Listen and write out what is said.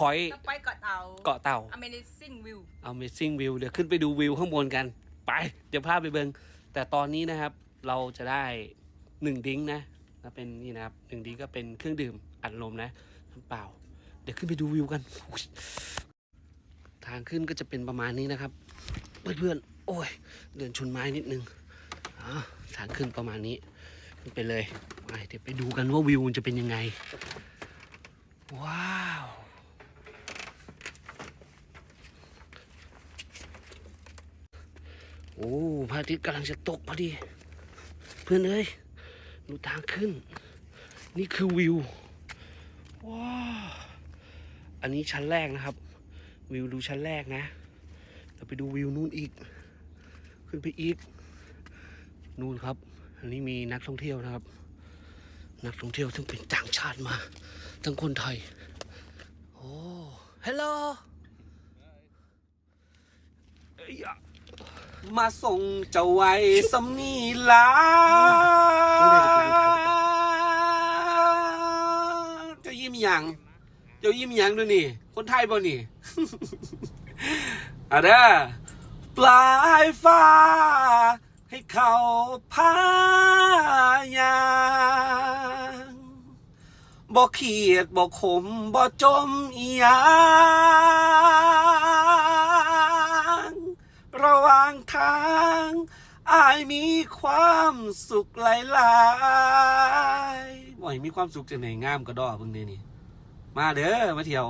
point ต้องไปเกาะเต่า เกาะเต่า Amazing View Amazing View เดี๋ยวขึ้นไปดูวิวข้างบนกัน ไป เดี๋ยวพาไปเบิงแต่ตอนนี้นะครับเราจะได้หนึ่งดิ้งนะแล้วเป็นนี่นะครับหนึ่งดิ้งก็เป็นเครื่องดื่มอัดลมนะน้ำเปล่า เดี๋ยวขึ้นไปดูวิวกันอุ๊ยทางขึ้นก็จะเป็นประมาณนี้นะครับเพื่อนๆโอ้ย เดินชนไม้นิดนึงอ่าทางขึ้นประมาณนี้ขึ้นไปเลยไปเดี๋ยวไปดูกันว่าวิวมันจะเป็นยังไง ว้าว โอ้พระอาทิตย์กำลังจะตกพอดี เพื่อนเอ้ยดูทางขึ้น นี่คือวิวว้าอันนี้ชั้นแรกนะครับ วิวดูชั้นแรกนะเราไปดูวิวนู่นอีก ขึ้นไปอีก นู่นครับ อันนี้มีนักท่องเที่ยวนะครับ นักท่องเที่ยวทั้งเป็นต่างชาติมา ทั้งคนไทย โอ้ฮัลโหล เอ้ยอะ มาส่งเจ้าไว้สำนีลาเจ้ายิ้มยัง เจ้ายิ้มยังด้วยนี่ คนไทยบ่นี่อะเด้อปลายฟ้า ให้เขาพายางบ่เขียดบ่ขมบ่จมอียัง ทางอายมีความสุขหลายๆบ่ให้มีความสุขจะไหนงามก็ดอเบิ่งเด้นี่ มาเด้อมาเที่ยว